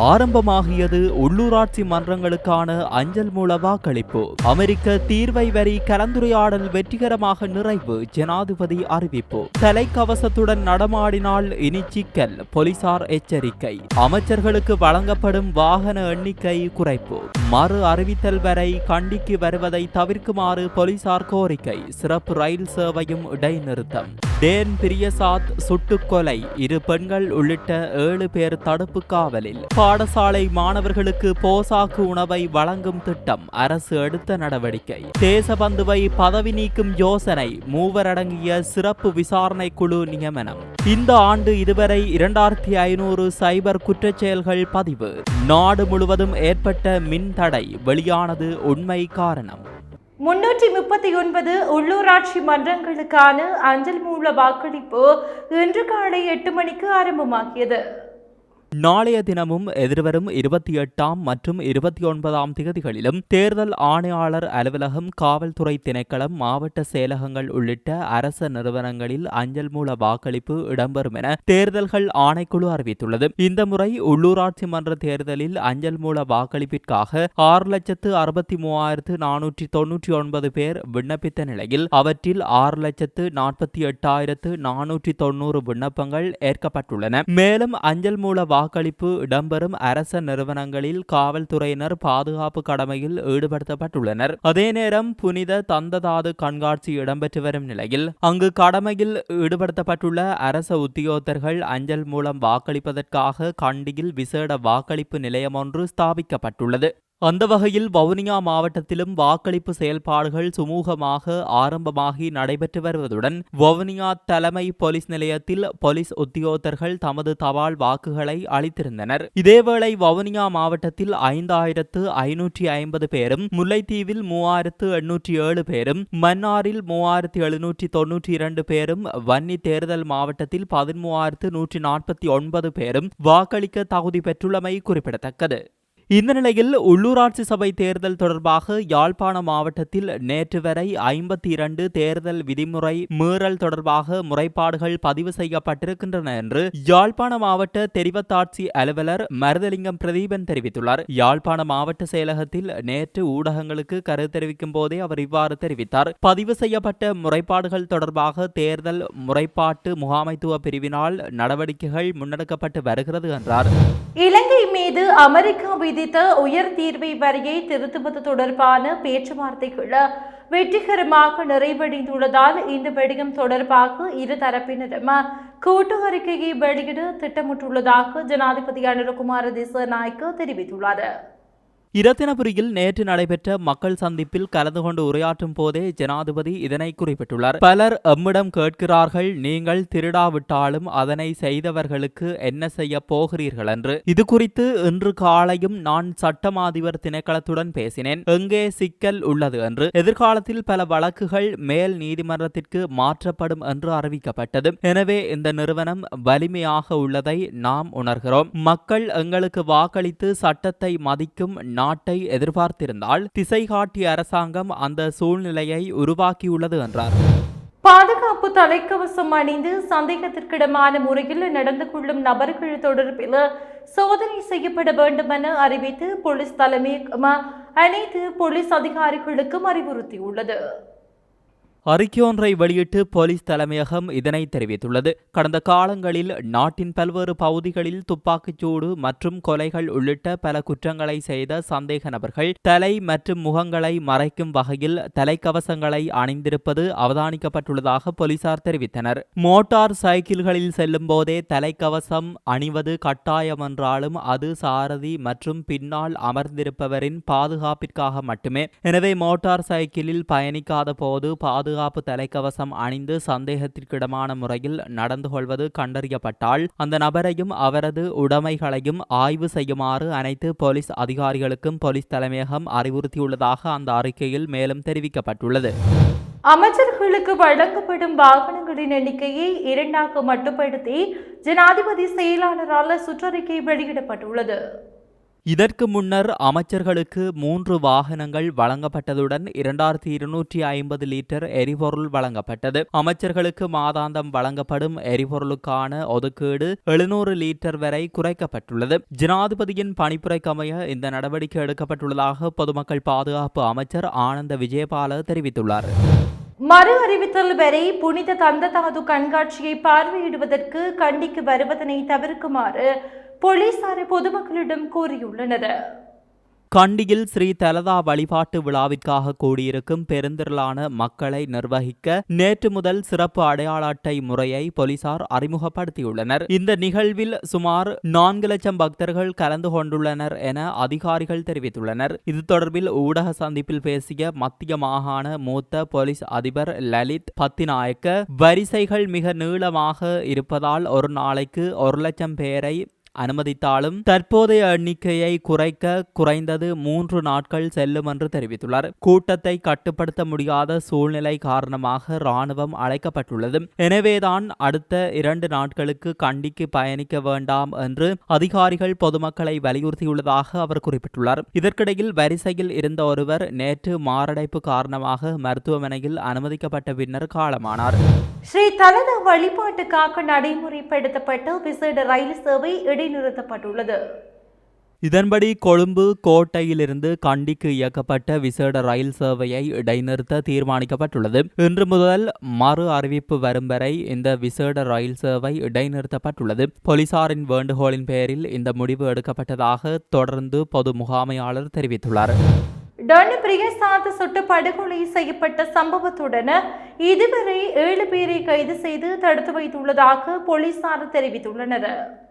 ஆரம்பமாகியது உள்ளூராட்சி மன்றங்களுக்கான அஞ்சல் மூல வாக்களிப்பு அமெரிக்க தீர்வை வரி கலந்துரையாடல் வெற்றிகரமாக நிறைவு ஜனாதிபதி அறிவிப்பு. தலைக்கவசத்துடன் நடமாடினால் இனி சிக்கல் போலீசார் எச்சரிக்கை. அமைச்சர்களுக்கு வழங்கப்படும் வாகன எண்ணிக்கை குறைப்பு. மறு அறிவித்தல் வரை கண்டிக்கு வருவதை தவிர்க்குமாறு போலீசார் கோரிக்கை. சிறப்பு ரயில் சேவையும் இடைநிறுத்தம். டேன் பிரியசாத் சுட்டுக்கொலை. இரு பெண்கள் உள்ளிட்ட ஏழு பேர் தடுப்பு காவலில். பாடசாலை மாணவர்களுக்கு போசாக்கு உணவை வழங்கும் திட்டம் அரசு எடுத்த நடவடிக்கை. தேசபந்துவை பதவி நீக்கும் யோசனை மூவரடங்கிய சிறப்பு விசாரணை குழு நியமனம். இந்த ஆண்டு இதுவரை இரண்டாயிரத்தி ஐநூறு சைபர் குற்றச்செயல்கள் பதிவு. நாடு முழுவதும் ஏற்பட்ட மின் தடை வெளியானது உண்மை காரணம். முன்னூற்றி முப்பத்தி ஒன்பது உள்ளூராட்சி மன்றங்களுக்கான அஞ்சல் மூல வாக்களிப்பு இன்று காலை எட்டு மணிக்கு ஆரம்பமாகியது. நாளைய தினமும் எதிர்வரும் இருபத்தி எட்டாம் மற்றும் இருபத்தி ஒன்பதாம் திகதிகளிலும் தேர்தல் ஆணையாளர் அலுவலகம் காவல்துறை திணைக்களம் மாவட்ட செயலகங்கள் உள்ளிட்ட அரச நிறுவனங்களில் அஞ்சல் மூல வாக்களிப்பு இடம்பெறும் என தேர்தல்கள் ஆணைக்குழு அறிவித்துள்ளது. இந்த முறை உள்ளூராட்சி மன்ற தேர்தலில் அஞ்சல் மூல வாக்களிப்பிற்காக ஆறு லட்சத்து அறுபத்தி மூவாயிரத்து நானூற்றி தொன்னூற்றி ஒன்பது பேர் விண்ணப்பித்த நிலையில் அவற்றில் ஆறு லட்சத்து நாற்பத்தி எட்டாயிரத்து நானூற்றி தொன்னூறு விண்ணப்பங்கள் ஏற்கப்பட்டுள்ளன. மேலும் அஞ்சல் மூல வாக்களிப்பு இடம்பெறும் அரச நிறுவனங்களில் காவல்துறையினர் பாதுகாப்பு கடமையில் ஈடுபடுத்தப்பட்டுள்ளனர். அதே நேரம் புனித தந்ததாது கண்காட்சி இடம்பெற்று வரும் நிலையில் அங்கு கடமையில் ஈடுபடுத்தப்பட்டுள்ள அரச உத்தியோகத்தர்கள் அஞ்சல் மூலம் வாக்களிப்பதற்காக கண்டியில் விசேட வாக்களிப்பு நிலையம் ஒன்று ஸ்தாபிக்கப்பட்டுள்ளது. அந்த வகையில் வவுனியா மாவட்டத்திலும் வாக்களிப்பு செயல்பாடுகள் சுமூகமாக ஆரம்பமாகி நடைபெற்று வருவதுடன் வவுனியா தலைமை போலீஸ் நிலையத்தில் போலீஸ் உத்தியோகத்தர்கள் தமது தபால் வாக்குகளை அளித்திருந்தனர். இதேவேளை வவுனியா மாவட்டத்தில் ஐந்தாயிரத்து ஐநூற்றி ஐம்பது பேரும் முல்லைத்தீவில் மூவாயிரத்து எண்ணூற்றி ஏழு பேரும் மன்னாரில் மூவாயிரத்து எழுநூற்றி தொன்னூற்றி இரண்டு பேரும் வன்னி தேர்தல் மாவட்டத்தில் பதிமூவாயிரத்து நூற்றி நாற்பத்தி ஒன்பது பேரும் வாக்களிக்க தகுதி பெற்றுள்ளமை குறிப்பிடத்தக்கது. இந்த நிலையில் உள்ளூராட்சி சபை தேர்தல் தொடர்பாக யாழ்ப்பாண மாவட்டத்தில் நேற்று வரை ஐம்பத்தி இரண்டு தேர்தல் விதிமுறை மீறல் தொடர்பாக முறைப்பாடுகள் பதிவு செய்யப்பட்டிருக்கின்றன என்று யாழ்ப்பாண மாவட்ட தெரிவத்தாட்சி அலுவலர் மருதலிங்கம் பிரதீபன் தெரிவித்துள்ளார். யாழ்ப்பாண மாவட்ட செயலகத்தில் நேற்று ஊடகங்களுக்கு கருத்து தெரிவிக்கும் போதே அவர் இவ்வாறு தெரிவித்தார். பதிவு செய்யப்பட்ட முறைப்பாடுகள் தொடர்பாக தேர்தல் முறைப்பாட்டு முகாமைத்துவ பிரிவினால் நடவடிக்கைகள் முன்னெடுக்கப்பட்டு வருகிறது என்றார். இலங்கை மீது அமெரிக்கா விதித்த உயர் தீர்வை வரியை திருத்துவது தொடர்பான பேச்சுவார்த்தைகள் வெற்றிகரமாக நிறைவடைந்துள்ளதால் இந்த விடயம் தொடர்பாக இரு தரப்பினரும் கூட்டு அறிக்கையை வெளியிட திட்டமிட்டுள்ளதாக ஜனாதிபதி அனுரகுமார திசநாயக்க தெரிவித்துள்ளார். இரத்தினபுரியில் நேற்று நடைபெற்ற மக்கள் சந்திப்பில் கலந்து கொண்டு உரையாற்றும் போதே ஜனாதிபதி இதனை குறிப்பிட்டுள்ளார். பலர் எம்மிடம் கேட்கிறார்கள் நீங்கள் திருடாவிட்டாலும் அதனை செய்தவர்களுக்கு என்ன செய்ய போகிறீர்கள் என்று. இது குறித்து இன்று காலையும் நான் சட்டமாதிபர் திணைக்களத்துடன் பேசினேன். எங்கே சிக்கல் உள்ளது என்று. எதிர்காலத்தில் பல வழக்குகள் மேல் நீதிமன்றத்திற்கு மாற்றப்படும் என்று அறிவிக்கப்பட்டது. எனவே இந்த நிறுவனம் வலிமையாக உள்ளதை நாம் உணர்கிறோம். மக்கள் எங்களுக்கு வாக்களித்து சட்டத்தை மதிக்கும் நாட்டை எதிர்பார்த்திருந்தால் திசை காட்டிய அரசாங்கம் அந்த சூழ்நிலையை உருவாக்கியுள்ளது என்றார். பாதுகாப்பு தலைக்கவசம் அணிந்து சந்தேகத்திற்கிடமான முறையில் நடந்து கொள்ளும் நபர்கள் தொடர்பில் சோதனை செய்யப்பட வேண்டும் என அறிவித்து போலீஸ் தலைமையகம் அனைத்து போலீஸ் அதிகாரிகளுக்கும் அறிவுறுத்தியுள்ளது. அறிக்கையொன்றை வெளியிட்டு போலீஸ் தலைமையகம் இதனை தெரிவித்துள்ளது. கடந்த காலங்களில் நாட்டின் பல்வேறு பகுதிகளில் துப்பாக்கிச்சூடு மற்றும் கொலைகள் உள்ளிட்ட பல குற்றங்களை செய்த சந்தேக நபர்கள் தலை மற்றும் முகங்களை மறைக்கும் வகையில் தலைக்கவசங்களை அணிந்திருப்பது அவதானிக்கப்பட்டுள்ளதாக போலீசார் தெரிவித்தனர். மோட்டார் சைக்கிள்களில் செல்லும் போதே தலைக்கவசம் அணிவது கட்டாயமென்றாலும் அது சாரதி மற்றும் பின்னால் அமர்ந்திருப்பவரின் பாதுகாப்பிற்காக மட்டுமே. எனவே மோட்டார் சைக்கிளில் பயணிக்காத போது பாதுகாப்பு பாதுகாப்பு தலைக்கவசம் அணிந்து சந்தேகத்திற்கிடமான முறையில் நடந்து கொள்வது கண்டறியப்பட்டால் அந்த நபரையும் அவரது உடைமைகளையும் ஆய்வு செய்யுமாறு அனைத்து போலீஸ் அதிகாரிகளுக்கும் போலீஸ் தலைமையகம் அறிவுறுத்தியுள்ளதாக அந்த அறிக்கையில் மேலும் தெரிவிக்கப்பட்டுள்ளது. அமைச்சர்களுக்கு வழங்கப்படும் வாகனங்களின் எண்ணிக்கையை இரண்டாக மட்டுப்படுத்தி ஜனாதிபதி செயலாளரால் சுற்றறிக்கை வெளியிடப்பட்டுள்ளது. இதற்கு முன்னர் அமைச்சர்களுக்கு மூன்று வாகனங்கள் வழங்கப்பட்டதுடன் இரண்டாயிரத்தி இருநூற்றி ஐம்பது லிட்டர் எரிபொருள் வழங்கப்பட்டது. அமைச்சர்களுக்கு மாதாந்தம் வழங்கப்படும் எரிபொருளுக்கான ஒதுக்கீடு எழுநூறு லிட்டர் வரை குறைக்கப்பட்டுள்ளது. ஜனாதிபதியின் பணிப்புரைக்கமைய இந்த நடவடிக்கை எடுக்கப்பட்டுள்ளதாக பொதுமக்கள் பாதுகாப்பு அமைச்சர் ஆனந்த விஜயபால தெரிவித்துள்ளார். மறு அறிவித்தல் வரை புனித தந்த தாது கண்காட்சியை பார்வையிடுவதற்கு கண்டிக்கு வருவதனை தவிர்க்குமாறு போலீசார் பொதுமக்களிடம் கூறியுள்ளனர் கண்டியில் ஸ்ரீ தலதா வழிபாட்டு விழாவிற்காக கூடியிருக்கும் பெருந்திரளான மக்களை நிர்வகிக்க நேற்று முதல் சிறப்பு அடையாள அட்டை முறையை போலீசார் அறிமுகப்படுத்தியுள்ளனர். இந்த நிகழ்வில் சுமார் நான்கு லட்சம் பக்தர்கள் கலந்து கொண்டுள்ளனர் என அதிகாரிகள் தெரிவித்துள்ளனர். இது தொடர்பில் ஊடக சந்திப்பில் பேசிய மத்திய மாகாண மூத்த போலீஸ் அதிபர் லலித் பத்திநாயக்க வரிசைகள் மிக நீளமாக இருப்பதால் ஒரு நாளைக்கு ஒரு லட்சம் பேரை அனுமதித்தாலும் தற்போதைய எண்ணிக்கையை குறைக்க குறைந்தது மூன்று நாட்கள் செல்லும் என்று தெரிவித்துள்ளார். கூட்டத்தை கட்டுப்படுத்த முடியாத சூழ்நிலை காரணமாக ராணுவம் அழைக்கப்பட்டுள்ளது. எனவேதான் அடுத்த இரண்டு நாட்களுக்கு கண்டிக்கு பயணிக்க வேண்டாம் என்று அதிகாரிகள் பொதுமக்களை வலியுறுத்தியுள்ளதாக அவர் குறிப்பிட்டுள்ளார். இதற்கிடையில் வரிசையில் இருந்த ஒருவர் நேற்று மாரடைப்பு காரணமாக மருத்துவமனையில் அனுமதிக்கப்பட்ட பின்னர் காலமானார். ஸ்ரீ தலத வழிபாட்டுக்காக நடைமுறைப்படுத்தப்பட்ட விசேட ரயில் சேவை இடைநிறுத்தப்பட்டுள்ளது இதன்படி கொழும்பு கோட்டையிலிருந்து கண்டிக்கு இயக்கப்பட்ட விசேட ரயில் சேவையை இடைநிறுத்த தீர்மானிக்கப்பட்டுள்ளது. இன்று முதல் மறு அறிவிப்பு வரும் வரை இந்த விசேட ரயில் சேவை இடைநிறுத்தப்பட்டுள்ளது. போலீசாரின் வேண்டுகோளின் பேரில் இந்த முடிவு எடுக்கப்பட்டதாக தொடர்ந்து பொது முகாமையாளர் தெரிவித்துள்ளார். டன் பிரியசாத் சுட்டு படுகொலை செய்யப்பட்ட சம்பவத்துடன் இதுவரை ஏழு பேரை கைது செய்து தடுத்து வைத்துள்ளதாக போலீசார் தெரிவித்துள்ளனர்.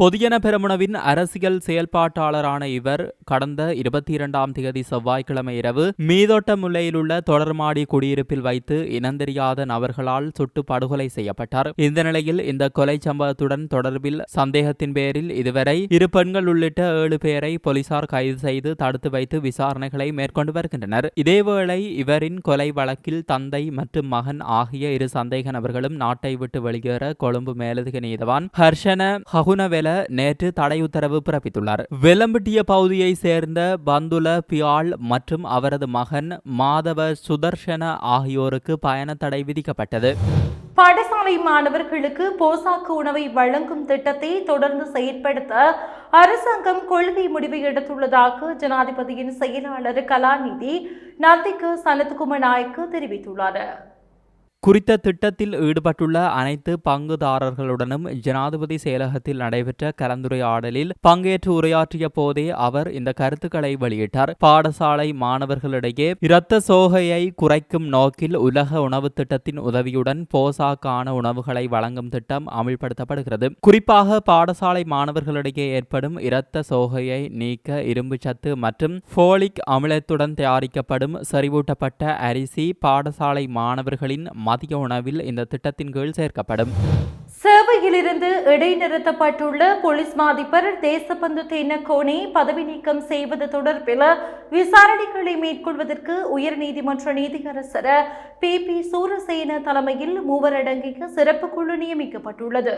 பொதியன பெரமுனவின் அரசியல் செயல்பாட்டாளரான இவர் கடந்த இருபத்தி இரண்டாம் தேதி செவ்வாய்க்கிழமை இரவு மீதோட்ட முல்லையிலுள்ள தொடர்மாடி குடியிருப்பில் வைத்து இனந்தெரியாத நபர்களால் சுட்டு படுகொலை செய்யப்பட்டார். இந்த நிலையில் இந்த கொலை சம்பவத்துடன் தொடர்பில் சந்தேகத்தின் பேரில் இதுவரை இரு பெண்கள் உள்ளிட்ட ஏழு பேரை போலீசார் கைது செய்து தடுத்து வைத்து விசாரணைகளை மேற்கொண்டு வருகின்றனர். இதேவேளை இவரின் கொலை வழக்கில் தந்தை மற்றும் மகன் ஆகிய இரு சந்தேக நபர்களும் நாட்டை விட்டு வெளியேற கொழும்பு மேலதிக நீதவான் ஹர்ஷன ஹகுனவெல நேற்று தடை உத்தரவு பிறப்பித்துள்ளார். வெலம்பட்டிய பகுதியை சேர்ந்த பந்துல பியால் மற்றும் அவரது மகன் மாதவ சுதர்ஷன ஆகியோருக்கு பயண தடை விதிக்கப்பட்டது. பாடசாலை மாணவர்களுக்கு போசாக்கு உணவை வழங்கும் திட்டத்தை தொடர்ந்து செயற்படுத்த அரசாங்கம் கொள்கை முடிவை எடுத்துள்ளதாக ஜனாதிபதியின் செயலாளர் கலாநிதி நந்திக்கு சனத்குமார் நாயக்கு தெரிவித்துள்ளார். குறித்த திட்டத்தில் ஈடுபட்டுள்ள அனைத்து பங்குதாரர்களுடனும் ஜனாதிபதி செயலகத்தில் நடைபெற்ற கலந்துரையாடலில் பங்கேற்று உரையாற்றிய போதே அவர் இந்த கருத்துக்களை வெளியிட்டார். பாடசாலை மாணவர்களிடையே இரத்த சோகையை குறைக்கும் நோக்கில் உலக உணவு திட்டத்தின் உதவியுடன் போசாக்கான உணவுகளை வழங்கும் திட்டம் அமல்படுத்தப்படுகிறது. குறிப்பாக பாடசாலை மாணவர்களிடையே ஏற்படும் இரத்த சோகையை நீக்க இரும்பு சத்து மற்றும் ஃபோலிக் அமிலத்துடன் தயாரிக்கப்படும் செறிவூட்டப்பட்ட அரிசி பாடசாலை மாணவர்களின் மதிய உணவில் இந்த திட்டத்தின் கீழ் சேர்க்கப்படும். சேவையிலிருந்து இடைநிறுத்தப்பட்டுள்ள போலீஸ் மாதிபர் தேசபந்து தென்னக்கோனை பதவி நீக்கம் செய்வது தொடர்பில் விசாரணைகளை மேற்கொள்வதற்கு உயர்நீதிமன்ற நீதியரசர் பி. பி. சூரசேன தலைமையில் மூவர் சிறப்பு குழு நியமிக்கப்பட்டுள்ளது.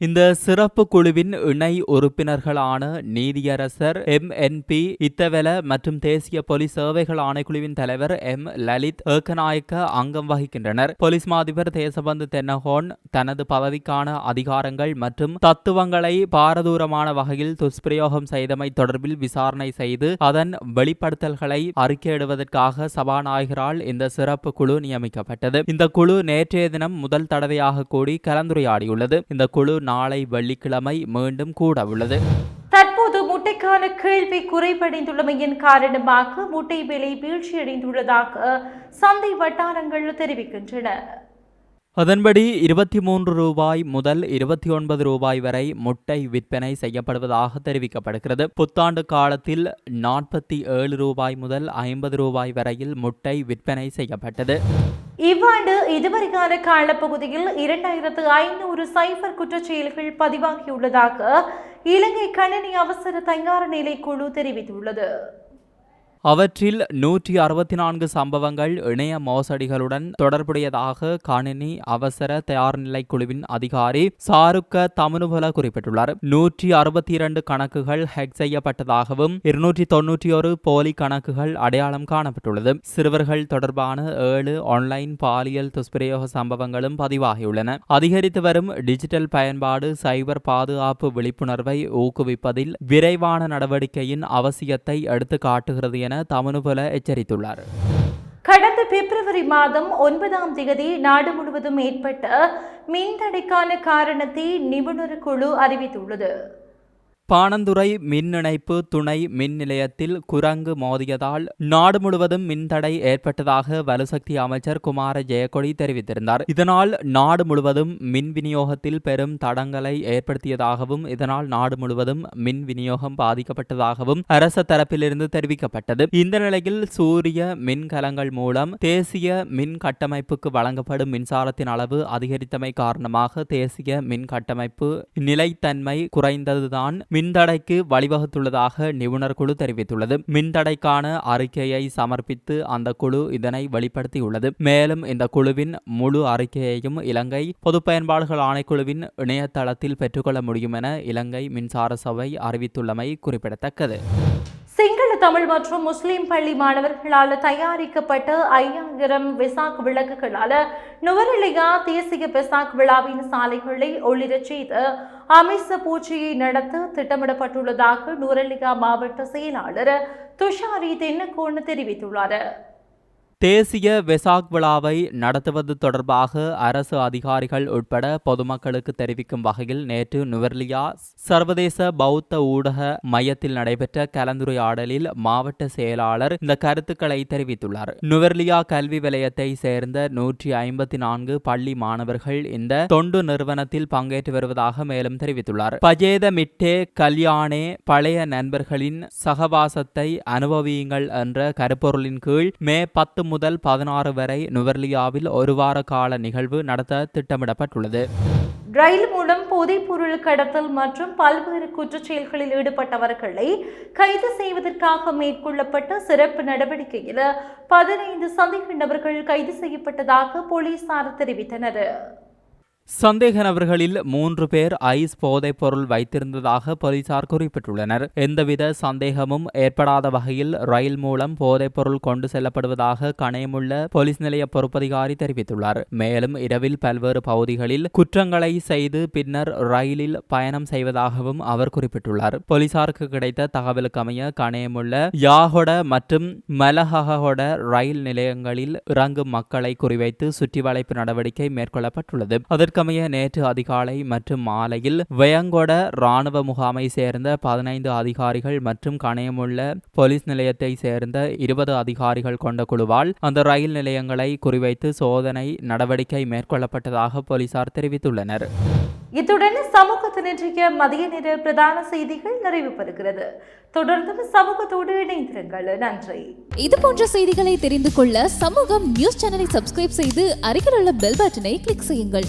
இந்த சிறப்பு குழுவின் இணை உறுப்பினர்களான நீதியரசர் எம். என். பி. இத்தவெல மற்றும் தேசிய போலீஸ் சேவைகள் ஆணைக்குழுவின் தலைவர் எம். லலித் ஏக்கநாயக்க அங்கம் வகிக்கின்றனர். போலீஸ் மாதிபர் தேசபந்து தென்னகோன் தனது பதவிக்கான அதிகாரங்கள் மற்றும் தத்துவங்களை பாரதூரமான வகையில் துஷ்பிரயோகம் செய்தமை தொடர்பில் விசாரணை செய்து அதன் வெளிப்படுத்தல்களை அறிக்கையிடுவதற்காக சபாநாயகரால் இந்த சிறப்பு குழு நியமிக்கப்பட்டது. இந்த குழு நேற்றைய தினம் முதல் தடவையாக கூடி கலந்துரையாடியுள்ளது. இந்த குழு நாளை வெள்ளிக்கிழமை மீண்டும் கூட உள்ளது தற்போது முட்டைக்கான கேள்வி குறைபடைந்துள்ளமையின் காரணமாக முட்டை விலை வீழ்ச்சியடைந்துள்ளதாக சந்தை வட்டாரங்கள் தெரிவிக்கின்றன. அதன்படி இருபத்தி மூன்று ரூபாய் முதல் இருபத்தி ஒன்பது ரூபாய் வரை முட்டை விற்பனை செய்யப்படுவதாக தெரிவிக்கப்படுகிறது. புத்தாண்டு காலத்தில் நாற்பத்தி ஏழு ரூபாய் முதல் ஐம்பது ரூபாய் வரையில் முட்டை விற்பனை செய்யப்பட்டது. இவ்வாண்டு இதுவரைக்கான காலப்பகுதியில் இரண்டாயிரத்து ஐநூறு சைபர் குற்றச்செயல்கள் பதிவாகியுள்ளதாக இலங்கை கணினி அவசர தயார் நிலை குழு தெரிவித்துள்ளது. அவற்றில் நூற்றி அறுபத்தி நான்கு சம்பவங்கள் இணைய மோசடிகளுடன் தொடர்புடையதாக கணினி அவசர தயார்நிலை குழுவின் அதிகாரி சாருக்க தமனுபல குறிப்பிட்டுள்ளார். நூற்றி அறுபத்தி இரண்டு கணக்குகள் ஹேக் செய்யப்பட்டதாகவும் இருநூற்றி தொன்னூற்றி ஒரு போலி கணக்குகள் அடையாளம் காணப்பட்டுள்ளது. சிறுவர்கள் தொடர்பான ஏழு ஆன்லைன் பாலியல் துஷ்பிரயோக சம்பவங்களும் பதிவாகியுள்ளன. அதிகரித்து வரும் டிஜிட்டல் பயன்பாடு சைபர் பாதுகாப்பு விழிப்புணர்வை ஊக்குவிப்பதில் விரைவான நடவடிக்கையின் அவசியத்தை எடுத்து காட்டுகிறது என தமனுபல எச்சரித்துள்ளார். கடந்த பிப்ரவரி மாதம் ஒன்பதாம் தேதி நாடு முழுவதும் ஏற்பட்ட மின்தடைக்கான காரணத்தை நிபுணர் குழு அறிவித்துள்ளது. பாணந்துறை மின் இணைப்பு துணை மின் நிலையத்தில் குரங்கு மோதியதால் நாடு முழுவதும் மின்தடை ஏற்பட்டதாக வலுசக்தி அமைச்சர் குமார ஜெயக்கொடி தெரிவித்திருந்தார். இதனால் நாடு முழுவதும் மின் விநியோகத்தில் பெரும் தடங்களை ஏற்படுத்தியதாகவும் இதனால் நாடு முழுவதும் மின் விநியோகம் பாதிக்கப்பட்டதாகவும் அரச தரப்பிலிருந்து தெரிவிக்கப்பட்டது. இந்த நிலையில் சூரிய மின்கலங்கள் மூலம் தேசிய மின் கட்டமைப்புக்கு வழங்கப்படும் மின்சாரத்தின் அளவு அதிகரித்தமை காரணமாக தேசிய மின் கட்டமைப்பு நிலைத்தன்மை குறைந்ததுதான் மின்தடைக்கு வழிவகுத்துள்ளதாக நிபுணர் குழு தெரிவித்துள்ளது. மின்தடைக்கான அறிக்கையை சமர்ப்பித்து அந்த குழு இதனை வெளிப்படுத்தியுள்ளது. மேலும் இந்த குழுவின் முழு அறிக்கையையும் இலங்கை பொது பயன்பாடுகள் ஆணைக்குழுவின் இணையதளத்தில் பெற்றுக்கொள்ள முடியும் என இலங்கை மின்சார சபை அறிவித்துள்ளமை குறிப்பிடத்தக்கது. சிங்கள தமிழ் மற்றும் முஸ்லிம் பள்ளி மாணவர்களால் தயாரிக்கப்பட்ட ஐயாயிரம் விசாக் விளக்குகளால் நுவரெலியா தேசிய பெசாக் விழாவின் சாலைகளை ஒளிரச் செய்து அமிச பூஜையை நடத்த திட்டமிடப்பட்டுள்ளதாக நுவரெலியா மாவட்ட செயலாளர் துஷாரி தென்னக்கோன் தெரிவித்துள்ளார். தேசிய வெசாக் விழாவை நடத்துவது தொடர்பாக அரசு அதிகாரிகள் உட்பட பொதுமக்களுக்கு தெரிவிக்கும் வகையில் நேற்று நுவர்லியா சர்வதேச பௌத்த ஊடக மையத்தில் நடைபெற்ற கலந்துரையாடலில் மாவட்ட செயலாளர் இந்த கருத்துக்களை தெரிவித்துள்ளார். நுவர்லியா கல்வி வலயத்தை சேர்ந்த நூற்றி ஐம்பத்தி நான்கு பள்ளி மாணவர்கள் இந்த தொண்டு நிறுவனத்தில் பங்கேற்று வருவதாக மேலும் தெரிவித்துள்ளார். பஜேத மிட்டே கல்யாணே பழைய நண்பர்களின் சகவாசத்தை அனுபவியுங்கள் என்ற கருப்பொருளின் கீழ் மே பத்து முதல் பதினாறு வரை நுவர்லியாவில் ஒரு வார கால நிகழ்வு நடத்த திட்டமிடப்பட்டுள்ளது. ரயில் மூலம் போதைப்பொருள் கடத்தல் மற்றும் பல்வேறு குற்றச் செயல்களில் ஈடுபட்டவர்களை கைது செய்வதற்காக மேற்கொள்ளப்பட்ட சிறப்பு நடவடிக்கையில் பதினைந்து சந்தேக நபர்கள் கைது செய்யப்பட்டதாக போலீசார் தெரிவித்தனர். சந்தேக நபர்களில் மூன்று பேர் ஐஸ் போதைப் பொருள் வைத்திருந்ததாக போலீசார் குறிப்பிட்டுள்ளனர். எந்தவித சந்தேகமும் ஏற்படாத வகையில் ரயில் மூலம் போதைப் பொருள் கொண்டு செல்லப்படுவதாக கணையமுள்ள போலீஸ் நிலைய பொறுப்பதிகாரி தெரிவித்துள்ளார். மேலும் இரவில் பல்வேறு பகுதிகளில் குற்றங்களை செய்து பின்னர் ரயிலில் பயணம் செய்வதாகவும் அவர் குறிப்பிட்டுள்ளார். போலீசாருக்கு கிடைத்த தகவலுக்கமைய கணையமுள்ள யாகொட மற்றும் மலஹகொட ரயில் நிலையங்களில் இறங்கும் மக்களை குறிவைத்து சுற்றி வளைப்பு நடவடிக்கை மேற்கொள்ளப்பட்டுள்ளது. அதற்கு அதற்கமைய நேற்று அதிகாலை மற்றும் மாலையில் வயங்கொட இராணுவ முகாமை சேர்ந்த பதினைந்து அதிகாரிகள் மற்றும் கணையமுள்ள போலீஸ் நிலையத்தை சேர்ந்த இருபது அதிகாரிகள் கொண்ட குழுவால் அந்த ரயில் நிலையங்களை குறிவைத்து சோதனை நடவடிக்கை மேற்கொள்ளப்பட்டதாக போலீசார் தெரிவித்துள்ளனர். இத்துடன் சமூகத்தின் இன்றைய மதிய நேர பிரதான செய்திகள் நிறைவு பெறுகிறது தொடர்ந்து சமூகத்தோடு இணைந்திருங்கள். நன்றி. இது போன்ற செய்திகளை தெரிந்து கொள்ள சமூகம் நியூஸ் சேனலை சப்ஸ்கிரைப் செய்து அருகில் உள்ள பெல் பட்டனை கிளிக் செய்யுங்கள்.